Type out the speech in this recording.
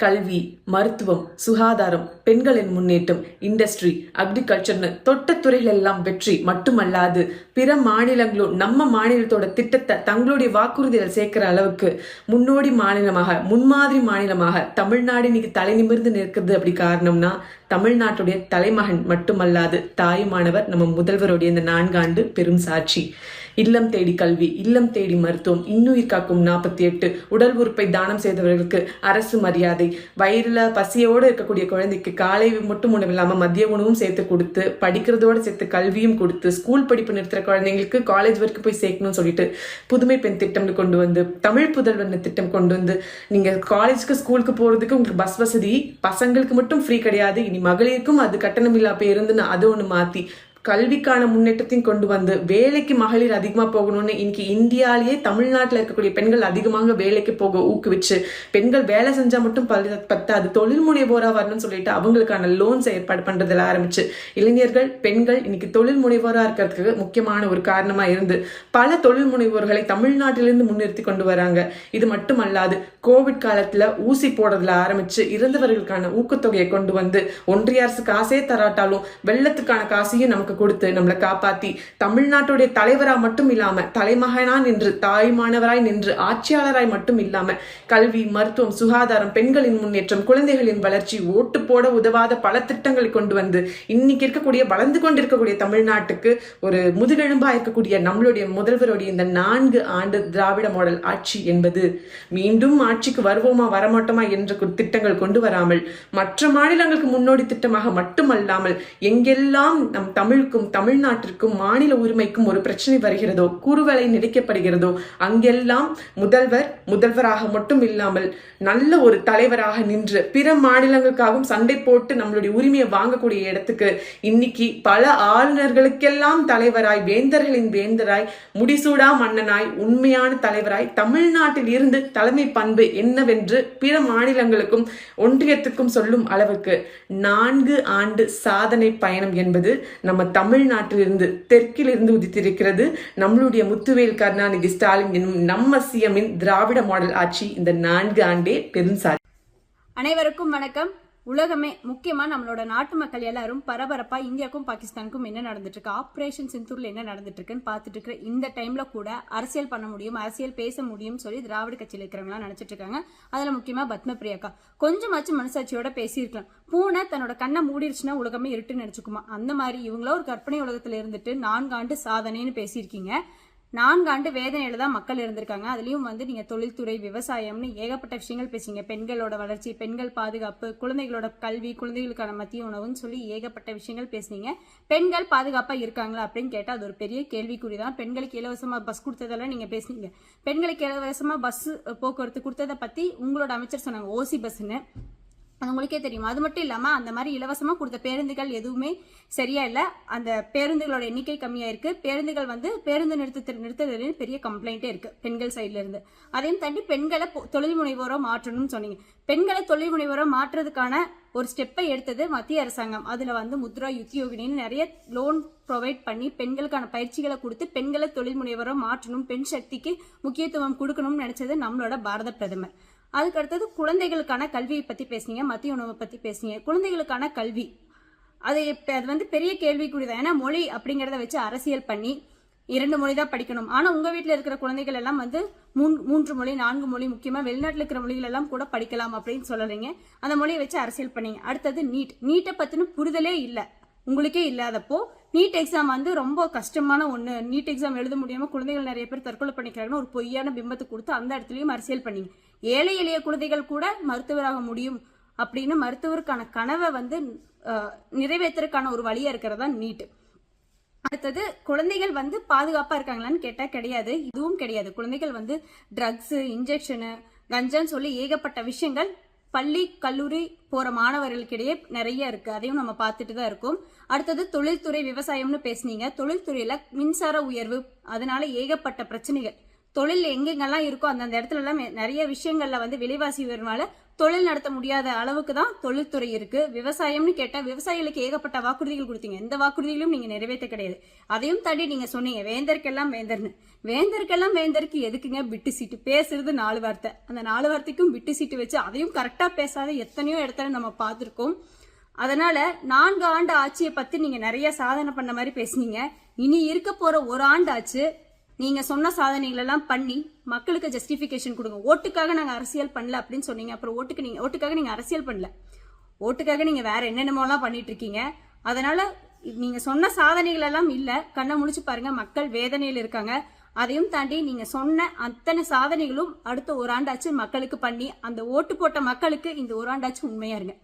கல்வி மருத்துவம் சுகாதாரம் பெண்களின் முன்னேற்றம் இண்டஸ்ட்ரி அக்ரிகல்ச்சர்னு தொட்ட துறைகள் எல்லாம் வெற்றி மட்டுமல்லாது பிற மாநிலங்களும் நம்ம மாநிலத்தோட திட்டத்தை தங்களுடைய வாக்குறுதிகள் சேர்க்கிற அளவுக்கு முன்னோடி மாநிலமாக முன்மாதிரி மாநிலமாக தமிழ்நாடு இன்னைக்கு தலை நிமிர்ந்து நிற்கிறது அப்படி காரணம்னா தமிழ்நாட்டுடைய தலைமகன் மட்டுமல்லாது தாயுமானவர் நம்ம முதல்வருடைய இந்த நான்காண்டு பெரும் சாட்சி. இல்லம் தேடி கல்வி இல்லம் தேடி மருத்துவம் இன்னுயிர் காக்கும் நாற்பத்தி எட்டு உடல் உறுப்பை தானம் செய்தவர்களுக்கு அரசு மரியாதை. வயிறுல பசியோடு இருக்கக்கூடிய குழந்தைக்கு காலை மட்டும் உணவு இல்லாமல் மதிய உணவும் சேர்த்து கொடுத்து படிக்கிறதோட சேர்த்து கல்வியும் கொடுத்து ஸ்கூல் படிப்பு நிறுத்துற குழந்தைங்களுக்கு காலேஜ் வரைக்கும் போய் சேர்க்கணும்னு சொல்லிட்டு புதுமை பெண் திட்டம்னு கொண்டு வந்து தமிழ் புதல்வன் திட்டம் கொண்டு வந்து நீங்க காலேஜுக்கு ஸ்கூலுக்கு போறதுக்கு உங்களுக்கு பஸ் வசதி பசங்களுக்கு மட்டும் ஃப்ரீ கிடையாது இனி மகளிருக்கும் அது கட்டணமில்லா பேருந்துன்னு அது ஒன்று மாத்தி கல்விக்கான முன்னேற்றத்தையும் கொண்டு வந்து வேலைக்கு மகளிர் அதிகமாக போகணும்னு இன்னைக்கு இந்தியாலேயே தமிழ்நாட்டில் இருக்கக்கூடிய பெண்கள் அதிகமாக வேலைக்கு போக ஊக்குவிச்சு பெண்கள் வேலை செஞ்சால் மட்டும் பல- பத்தாது தொழில் முனைவோரா வரணும்னு சொல்லிட்டு அவங்களுக்கான லோன்ஸ் ஏற்பாடு பண்ணுறதுல ஆரம்பிச்சு. இளைஞர்கள் பெண்கள் இன்னைக்கு தொழில் முனைவோராக இருக்கிறதுக்கு முக்கியமான ஒரு காரணமாக இருந்து பல தொழில் முனைவோர்களை தமிழ்நாட்டிலிருந்து முன்னிறுத்தி கொண்டு வராங்க. இது மட்டுமல்லாது கோவிட் காலத்தில் ஊசி போடுறதுல ஆரம்பிச்சு இறந்தவர்களுக்கான ஊக்கத்தொகையை கொண்டு வந்து ஒன்றிய அரசு காசே தராட்டாலும் வெள்ளத்துக்கான காசையும் நமக்கு கொடுத்து நம்மளை காப்பாத்தி தமிழ்நாட்டுடைய தலைவராக மட்டும் இல்லாம தலைமகனா நின்று தாய்மானவராய் நின்று ஆட்சியாளராய் மட்டும் இல்லாம கல்வி மருத்துவம் சுகாதாரம் பெண்களின் முன்னேற்றம் குழந்தைகளின் வளர்ச்சி ஓட்டு போட உதவாத பல திட்டங்களை கொண்டு வந்து இன்னைக்கு இருக்கக்கூடிய வளர்ந்து கொண்டிருக்கக்கூடிய தமிழ்நாட்டுக்கு ஒரு முதுகெலும்பா இருக்கக்கூடிய நம்மளுடைய முதல்வருடைய இந்த நான்கு ஆண்டு திராவிட மாடல் ஆட்சி என்பது மீண்டும் ஆட்சிக்கு வருவோமா வரமாட்டோமா என்ற திட்டங்கள் கொண்டு வராமல் மற்ற மாநிலங்களுக்கு முன்னோடி திட்டமாக மட்டுமல்லாமல் எங்கெல்லாம் நம் தமிழ் தமிழுக்கும் தமிழ்நாட்டிற்கும் மாநில உரிமைக்கும் ஒரு பிரச்சனை வருகிறதோ குறுவலை நினைக்கப்படுகிறதோ அங்கெல்லாம் முதல்வர் முதல்வராக மட்டும் இல்லாமல் நல்ல ஒரு தலைவராக நின்று பிற மாநிலங்களுக்காகவும் சண்டை போட்டு நம்மளுடைய உரிமையை வாங்கக்கூடிய இடத்துக்கு இன்னைக்கு பல ஆளுநர்களுக்கெல்லாம் தலைவராய் வேந்தர்களின் வேந்தராய் முடிசூடா மன்னனாய் உண்மையான தலைவராய் தமிழ்நாட்டில் இருந்து தலைமை பண்பு என்னவென்று பிற மாநிலங்களுக்கும் ஒன்றியத்துக்கும் சொல்லும் அளவுக்கு நான்கு ஆண்டு சாதனை பயணம் என்பது நம்ம தமிழ்நாட்டிலிருந்து தெற்கிலிருந்து உதித்திருக்கிறது. நம்மளுடைய முத்துவேல் கருணாநிதி ஸ்டாலின் என்னும் நம்ம சிஎம்மின் திராவிட மாடல் ஆட்சி இந்த நான்கு ஆண்டே பெருஞ்சாதி அனைவருக்கும் வணக்கம். உலகமே முக்கியமாக நம்மளோட நாட்டு மக்கள் எல்லாரும் பரபரப்பாக இந்தியாவுக்கும் பாகிஸ்தானுக்கும் என்ன நடந்துட்டு இருக்கு ஆப்ரேஷன் சிந்தூரில் என்ன நடந்துட்டு இருக்குன்னு பார்த்துட்டு இருக்கிற இந்த டைமில் கூட அரசியல் பண்ண முடியும் அரசியல் பேச முடியும் சொல்லி திராவிட கட்சியில் இருக்கிறவங்களாம் நினச்சிட்டு இருக்காங்க அதில் முக்கியமாக பத்மபிரியாக்கா. கொஞ்சமாச்சும் மனசாட்சியோட பேசியிருக்கலாம். பூனை தன்னோட கண்ணை மூடிடுச்சுன்னா உலகமே இருட்டுன்னு நினச்சிக்குமா? அந்த மாதிரி இவங்களோ ஒரு கற்பனை உலகத்தில் இருந்துட்டு நான்காண்டு சாதனைன்னு பேசியிருக்கீங்க. நான்காண்டு வேதனையில தான் மக்கள் இருந்திருக்காங்க. அதுலேயும் வந்து நீங்கள் தொழில்துறை விவசாயம்னு ஏகப்பட்ட விஷயங்கள் பேசுங்க பெண்களோட வளர்ச்சி பெண்கள் பாதுகாப்பு குழந்தைகளோட கல்வி குழந்தைகளுக்கான மத்திய உணவுன்னு சொல்லி ஏகப்பட்ட விஷயங்கள் பேசுனீங்க. பெண்கள் பாதுகாப்பாக இருக்காங்களா அப்படின்னு கேட்டால் அது ஒரு பெரிய கேள்விக்குறி தான். பெண்களுக்கு இலவசமாக பஸ் கொடுத்ததெல்லாம் நீங்கள் பேசுனீங்க. பெண்களுக்கு இலவசமாக பஸ் போக்குவரத்து கொடுத்ததை பற்றி உங்களோட அமைச்சர் சொன்னாங்க. ஓசி பஸ்ஸுன்னு அது உங்களுக்கே தெரியும். அது மட்டும் இல்லாமல் அந்த மாதிரி இலவசமாக கொடுத்த பேருந்துகள் எதுவுமே சரியா இல்லை. அந்த பேருந்துகளோட எண்ணிக்கை கம்மியாக இருக்கு. பேருந்துகள் வந்து பேருந்து நிறுத்த நிறுத்ததுல பெரிய கம்ப்ளைண்டே இருக்கு பெண்கள் சைடுல இருந்து. அதையும் தாண்டி பெண்களை தொழில் முனைவோரோ மாற்றணும்னு சொன்னீங்க. பெண்களை தொழில் முனைவோரோ மாற்றுறதுக்கான ஒரு ஸ்டெப்பை எடுத்தது மத்திய அரசாங்கம். அதில் வந்து முத்ரா யுத்தியோகினின்னு நிறைய லோன் ப்ரொவைட் பண்ணி பெண்களுக்கான பயிற்சிகளை கொடுத்து பெண்களை தொழில் முனைவோரா மாற்றணும் பெண் சக்திக்கு முக்கியத்துவம் கொடுக்கணும்னு நினைச்சது நம்மளோட பாரத பிரதமர். அதுக்கு அடுத்தது குழந்தைகளுக்கான கல்வியை பற்றி பேசுனீங்க மத்திய உணவை பற்றி பேசுனீங்க. குழந்தைகளுக்கான கல்வி. அது இப்போ அது வந்து பெரிய கேள்விக்குறி தான். ஏன்னா மொழி அப்படிங்கிறத வச்சு அரசியல் பண்ணி இரண்டு மொழி தான் படிக்கணும். ஆனால் உங்கள் வீட்டில் இருக்கிற குழந்தைகள் எல்லாம் வந்து மூன்- மூன்று மொழி நான்கு மொழி முக்கியமாக வெளிநாட்டில் இருக்கிற மொழிகள் எல்லாம் கூட படிக்கலாம் அப்படின்னு சொல்லுறீங்க அந்த மொழியை வச்சு அரசியல் பண்ணீங்க. அடுத்தது நீட். நீட்டை பற்றின புரிதலே இல்லை. உங்களுக்கே இல்லாதப்போ நீட் எக்ஸாம் வந்து ரொம்ப கஷ்டமான ஒன்று நீட் எக்ஸாம் எழுத முடியாமல் குழந்தைகள் நிறைய பேர் தற்கொலை பண்ணிக்கிறாங்கன்னு ஒரு பொய்யான பிம்பத்தை கொடுத்து அந்த இடத்துலையும் அரசியல் பண்ணிங்க. ஏழை எளிய குழந்தைகள் கூட மருத்துவராக முடியும் அப்படின்னு மருத்துவருக்கான கனவை வந்து நிறைவேற்றுறதுக்கான ஒரு வழியா இருக்கிறதா நீட். அடுத்தது குழந்தைகள் வந்து பாதுகாப்பா இருக்காங்களான்னு கேட்டா கிடையாது. இதுவும் கிடையாது. குழந்தைகள் வந்து ட்ரக்ஸ் இன்ஜெக்ஷனு கஞ்சான்னு சொல்லி ஏகப்பட்ட விஷயங்கள் பள்ளி கல்லூரி போற மாணவர்களுக்கிடையே நிறைய இருக்கு. அதையும் நம்ம பார்த்துட்டு தான் இருக்கோம். அடுத்தது தொழில்துறை விவசாயம்னு பேசுனீங்க. தொழில்துறையில மின்சார உயர்வு அதனால ஏகப்பட்ட பிரச்சனைகள். தொழில் எங்கெங்கெல்லாம் இருக்கோ அந்தந்த இடத்துல எல்லாம் நிறைய விஷயங்கள்ல வந்து விலைவாசி உயர்வால தொழில் நடத்த முடியாத அளவுக்கு தான் தொழில்துறை இருக்கு. விவசாயம்னு கேட்டால் விவசாயிகளுக்கு ஏகப்பட்ட வாக்குறுதிகள் கொடுத்தீங்க. எந்த வாக்குறுதிகளும் நீங்க நிறைவேற்ற கிடையாது. அதையும் தாண்டி நீங்க சொன்னீங்க வேந்தருக்கெல்லாம் வேந்தர்னு. வேந்தருக்கெல்லாம் வேந்தருக்கு எதுக்குங்க பிட்டு சீட்டு? பேசுறது நாலு வார்த்தை. அந்த நாலு வார்த்தைக்கும் பிட்டு சீட்டு வச்சு அதையும் கரெக்டா பேசாத எத்தனையோ இடத்துல நம்ம பார்த்துருக்கோம். அதனால நான்கு ஆண்டு ஆட்சியை பத்தி நீங்க நிறைய சாதனை பண்ண மாதிரி பேசுனீங்க. இனி இருக்க போற ஒரு ஆண்டு ஆச்சு நீங்க சொன்ன சாதனைகள் எல்லாம் பண்ணி மக்களுக்கு ஜஸ்டிபிகேஷன் கொடுங்க. ஓட்டுக்காக நாங்க அரசியல் பண்ணல அப்படின்னு சொன்னீங்க. அப்புறம் ஓட்டுக்கு நீங்க ஓட்டுக்காக நீங்க அரசியல் பண்ணல. ஓட்டுக்காக நீங்க வேற என்னென்னமோலாம் பண்ணிட்டு இருக்கீங்க அதனால நீங்க சொன்ன சாதனைகள் எல்லாம் இல்ல. கண்ணை முடிச்சு பாருங்க. மக்கள் வேதனையில் இருக்காங்க. அதையும் தாண்டி நீங்க சொன்ன அத்தனை சாதனைகளும் அடுத்த ஒரு ஆண்டாச்சு மக்களுக்கு பண்ணி அந்த ஓட்டு போட்ட மக்களுக்கு இந்த ஒரு ஆண்டாச்சு உண்மையா இருங்க.